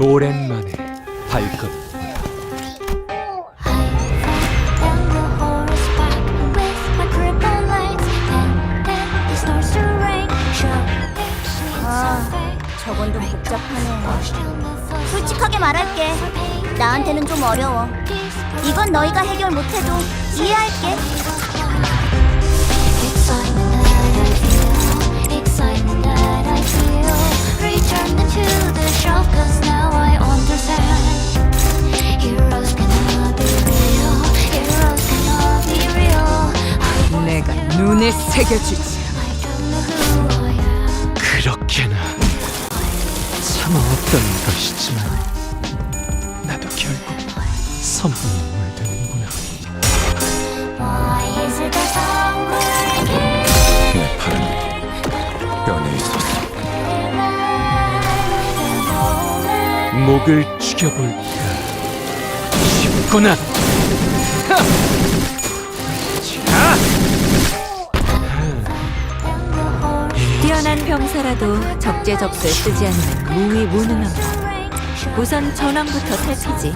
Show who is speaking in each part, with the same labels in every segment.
Speaker 1: 오랜만에.
Speaker 2: 아, 저건 좀 복잡하네. 솔직하게 말할게. 나한테는 좀 어려워. 이건 너희가 해결 못해도 이해할게.
Speaker 3: 눈에 새겨주지.
Speaker 4: I don't know who I am.
Speaker 1: 그렇게나 참아왔던 것이지만 나도 결국 선물에 물드는구나 내 팔은 뼈에 있었어 목을 죽여볼까 싶구나 하! 자!
Speaker 3: 뛰어난 병사라도 적재적소에 쓰지 않는 무위 무능한 법. 우선 전황부터 살피지.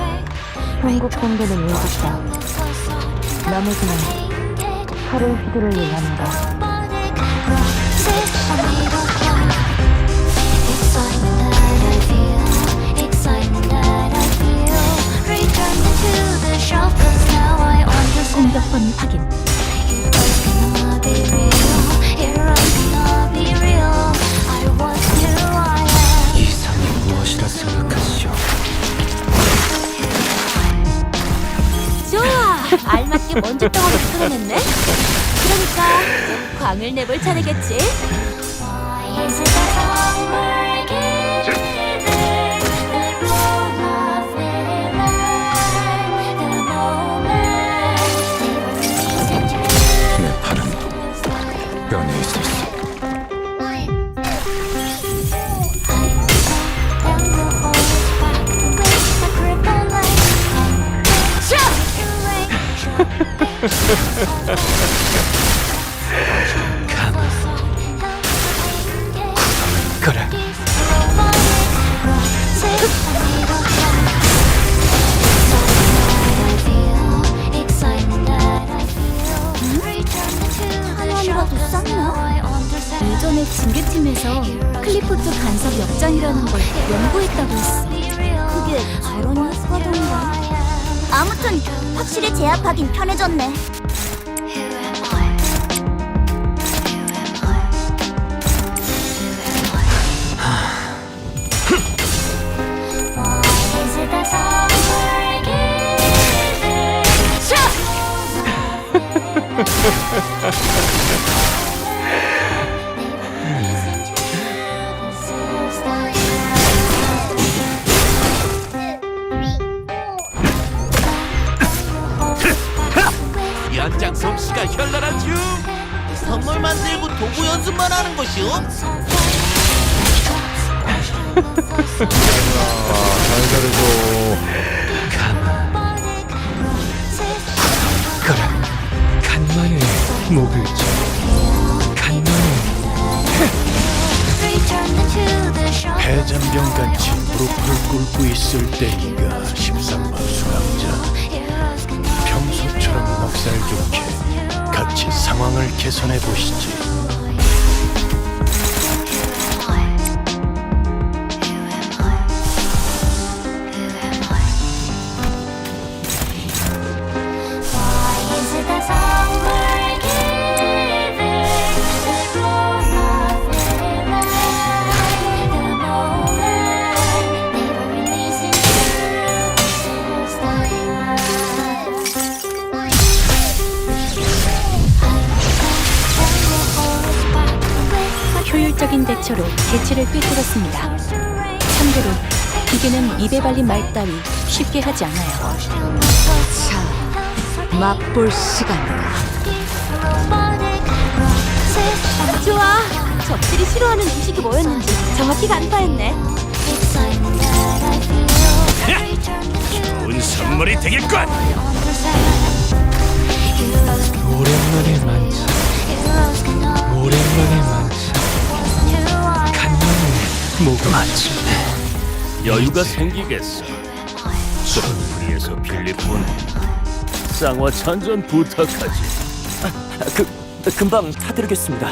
Speaker 2: 한국 공대는 일기다. 나머지는 칼을 휘두를 일 하는가.
Speaker 4: 공격권 확인.
Speaker 3: 알맞게 먼지 덩어리 풀어냈네? 그러니까 좀 광을 내볼 차례겠지?
Speaker 2: Ha ha ha ha ha! 확실히 제압하긴 편해졌네.
Speaker 5: 연 솜씨가 현란하죠. 선물 만들고 도구 연습만 하는 것이오.
Speaker 1: 가만 그래 간만에 목을 쳐 간만에
Speaker 6: 해잔병같이 무릎을 꿇고 있을 때인가 13번 수감자 평소처럼 넉살 좋게 같이 상황을 개선해 보시지
Speaker 3: 말 따위 쉽게 하지 않아요. 자, 맛볼 시간이다. 좋아! 적들이 싫어하는 음식이 뭐였는지 정확히 간파했네.
Speaker 6: 좋은 선물이 되겠군
Speaker 1: 오랜만에 만차 오랜만에 만차 간만에 목을 맞추네
Speaker 6: 여유가 생기겠어. 프리에서 필리뿐 쌍화 찬전 부탁하지.
Speaker 1: 그 금방 타드리겠습니다.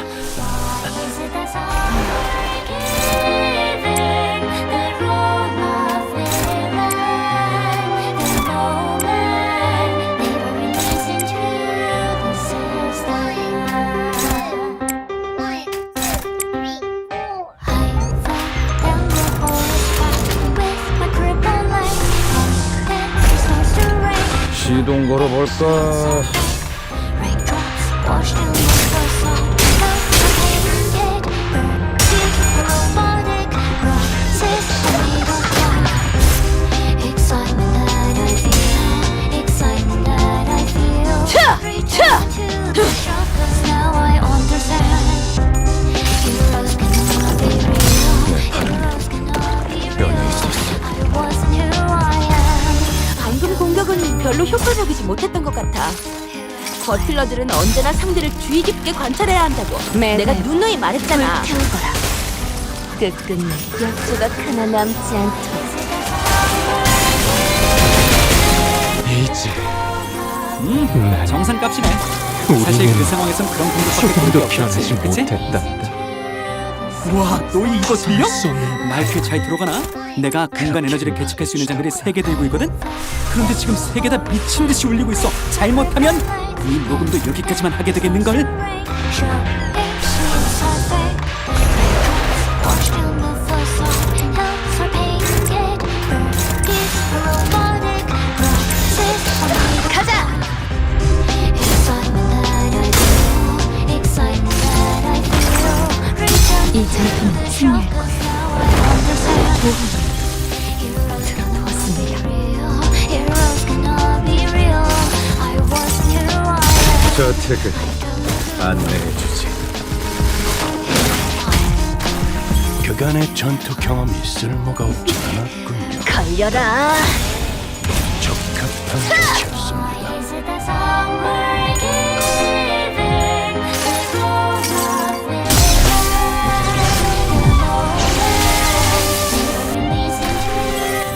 Speaker 7: 시동 걸어볼까?
Speaker 3: 버틀러들은 언제나 상대를 주의 깊게 관찰해야 한다고 내가 누누이 말했잖아.
Speaker 2: 태우거라.
Speaker 3: 끝끝내 약조가 하나 남지 않도록.
Speaker 1: 이제 난
Speaker 8: 정상값이네. 사실
Speaker 1: 우리는
Speaker 8: 그 상황에선 그런 공격밖에
Speaker 1: 조금도
Speaker 8: 공격이
Speaker 1: 변하지
Speaker 8: 없었지, 그치?
Speaker 1: 못했단다.
Speaker 8: 와, 너희 이거 들려? 마이크에 잘 들어가나? 내가 공간 에너지를 개척할 수 있는 장비를 세 개 들고 있거든? 그런데 지금 세 개 다 미친 듯이 울리고 있어. 잘못하면 이 녹음도 여기까지만 하게 되겠는걸?
Speaker 4: 가자!
Speaker 3: 이 전투는 승리할 거야.
Speaker 7: 저 태그 안내해주지.
Speaker 6: 그간의 전투 경험이 쓸모가 없지 않았군요.
Speaker 2: 걸려라.
Speaker 6: 적합한 것이었습니다.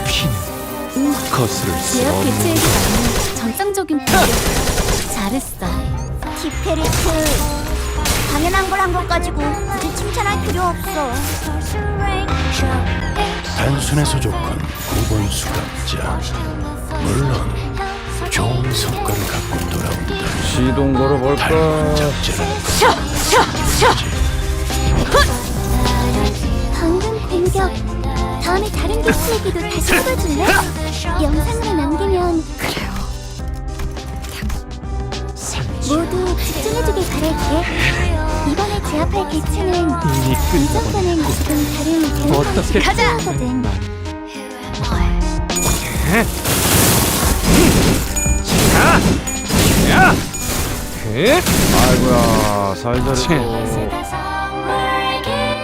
Speaker 1: 피는 거스를 수
Speaker 3: 예약
Speaker 1: 없는
Speaker 3: 개체에게 맞는 정상적인 공격. 잘했어.
Speaker 2: 티페리트. 당연한 걸 한 것 가지고 굳이 칭찬할 필요 없어.
Speaker 6: 단순해서 좋건 9번 수감자. 물론 좋은 성과를 갖고 돌아온다.
Speaker 7: 시동 걸어볼까?
Speaker 6: 발판 작전은
Speaker 2: 방금 공격. 다음에 다른 개체에게도 다시 쏟아줄래? 영상으로 남기면 모두 집중해주길 바랄게. 이번에 제압할 개체는
Speaker 1: 이미
Speaker 2: 이전과는
Speaker 1: 끝나버렸고
Speaker 2: 지금 다른
Speaker 1: 어떻게
Speaker 2: 가자 거든.
Speaker 7: 아이고야 살살해.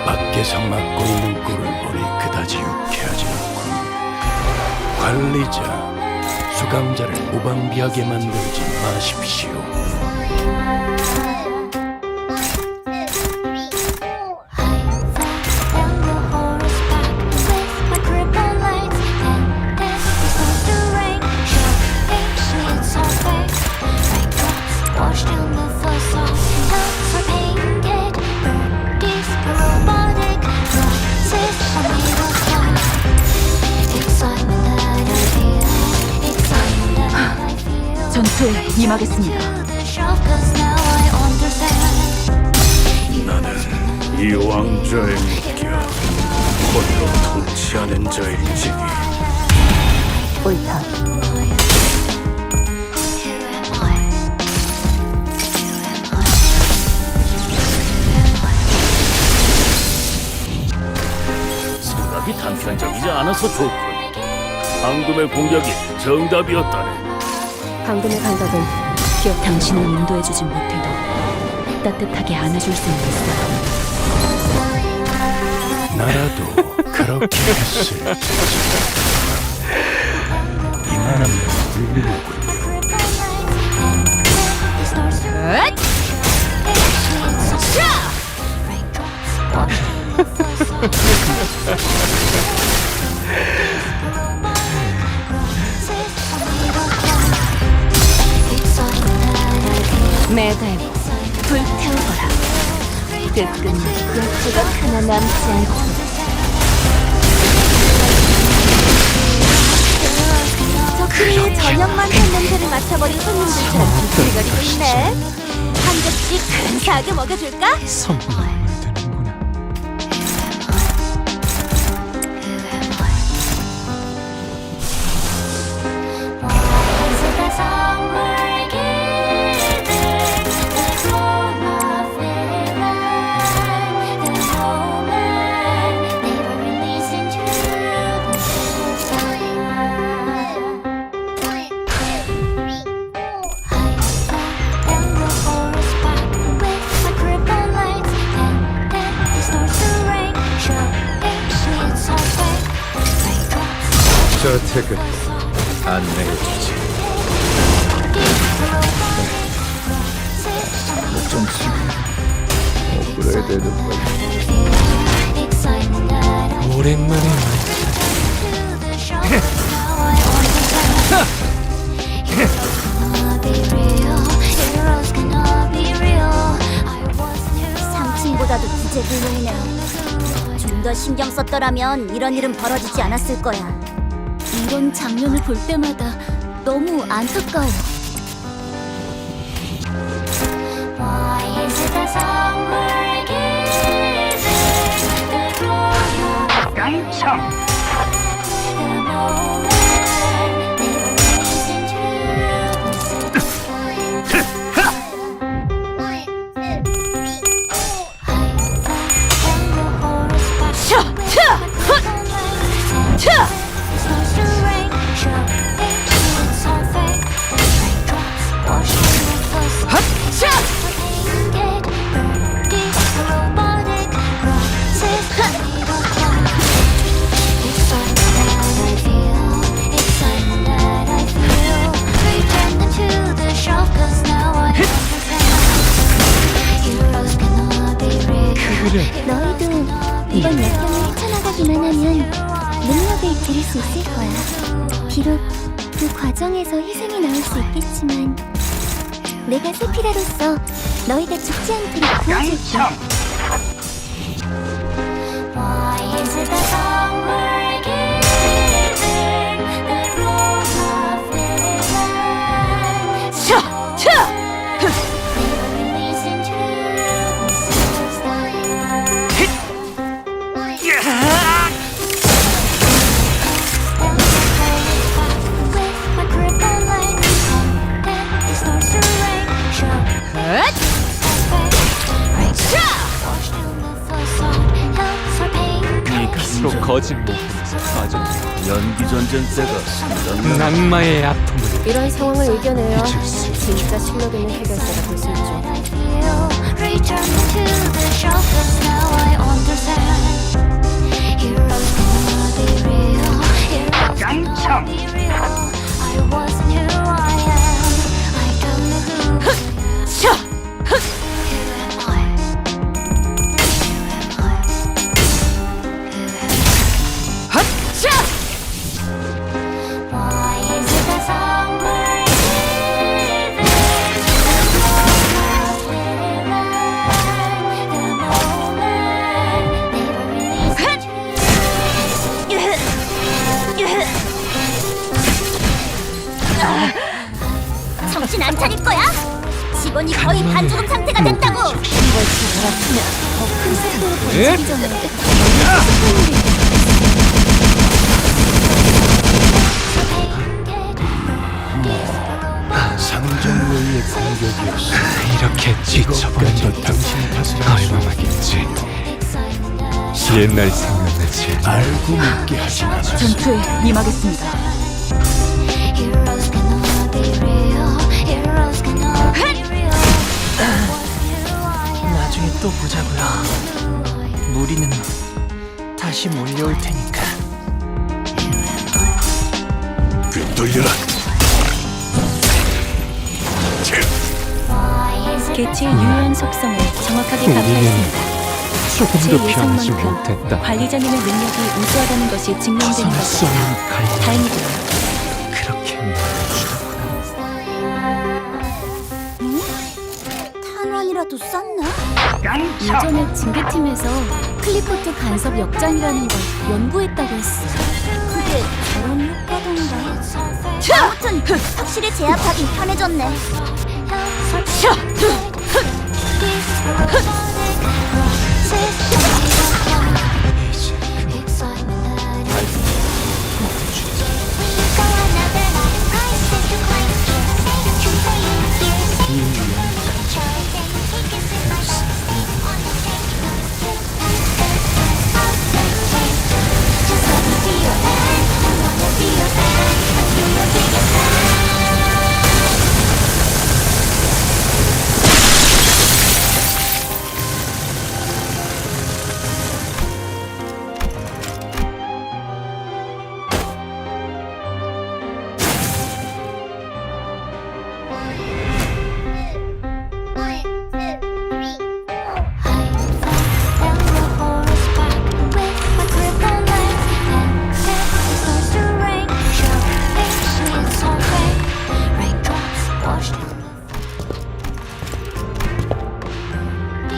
Speaker 6: 밖에서 맡고 있는 꼴을 보니 그다지 유쾌하지 않군. 관리자, 수감자를 무방비하게 만들지 마십시오.
Speaker 4: Understand.
Speaker 6: 나는 이 왕좌의 물결, 홀로 통치하는 자일지니
Speaker 3: 옳다.
Speaker 6: 생각이 단편적이지 않아서 좋군. 방금의 공격이 정답이었다네.
Speaker 3: 방금의 감각은 기억 당신을 인도해주진 못해도 따뜻하게 안아줄 수는 있어.
Speaker 6: 나라도 그렇게 했을지. 이만하면 훌륭하
Speaker 9: 매달고 불태워봐라. 끝끝내 역주가 하나 남지 않고. 저끼리 저녁만 한 냄새를 맡아버린 손님들처럼 비틀거리고 있네. 한 접시 근사하게 먹여줄까?
Speaker 1: 선물 되는
Speaker 7: 거야
Speaker 1: 오랜만에
Speaker 10: 상층보다도 구제불능이네. 좀더 신경 썼더라면 이런 일은 벌어지지 않았을 거야. 이런 장면을 볼 때마다 너무 안타까워. Shut. 과정에서 희생이 나올 수 있겠지만 내가 세피라로서 너희가 죽지 않도록 도와줄게.
Speaker 11: Why is
Speaker 1: 네 gat으로 거짓 목숨에서 빠졌네.
Speaker 6: 연기 전쟁 때가
Speaker 1: 낙마의 아픔을
Speaker 9: 이런 상황을 이겨내야. 진짜 실력 있는 해결사가 될 수 있죠.
Speaker 10: 정신 안 차릴 거야? 직원이 거의 반죽음 상태가 됐다고. 더큰 속도로 번지기 전에
Speaker 6: 상정로의 공격이었어
Speaker 1: 이렇게 지쳐버린 것 당신 탓을 얼마만겠지. 옛날 생각나지.
Speaker 6: 알고 믿게 하지 않았어
Speaker 9: 전투에 임하겠습니다.
Speaker 12: 나중에 또 보자고요. 무리는 다시 몰려올 테니까.
Speaker 6: 그 돌려라
Speaker 9: 개체의 유효한 속성을 정확하게 감지했습니다. 제
Speaker 1: 조금도 변하지
Speaker 9: 예상만큼
Speaker 1: 못했다.
Speaker 9: 관리자님의 능력이 우수하다는 것이 증명된 것입니다. 다행이군요.
Speaker 3: 예전에 징계팀에서 클리포트 간섭 역장이라는 걸 연구했다고 했어.
Speaker 2: 그게 저런 효과던가. 아무튼 확실히 제압하긴 편해졌네.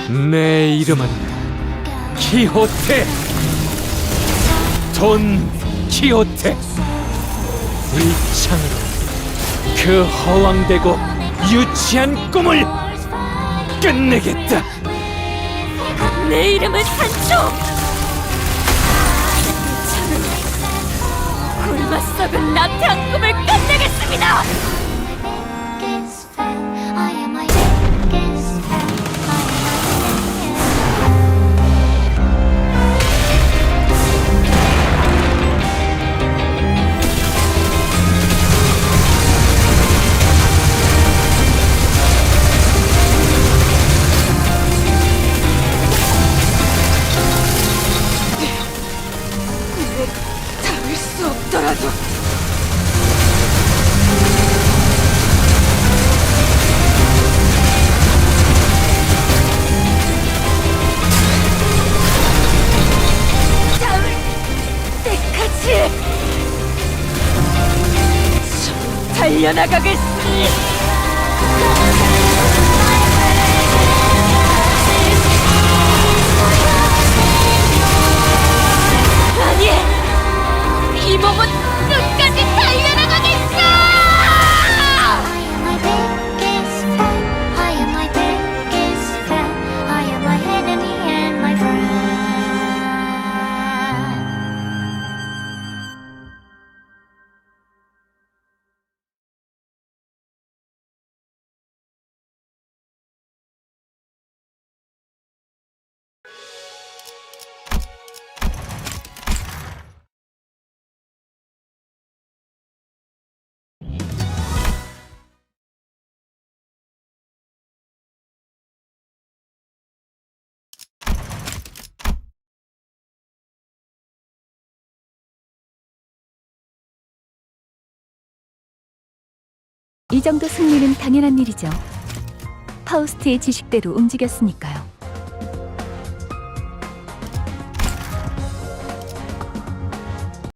Speaker 1: 내 이름은 키호테 돈 키호테 이 창으로 그 허황되고 유치한 꿈을 끝내겠다
Speaker 3: 내 이름은 산초. 저는 굶어 썩은 나태한 꿈을 끝내겠습니다. 아니 이 몸은
Speaker 9: 이 정도 승리는 당연한 일이죠. 파우스트의 지식대로 움직였으니까요.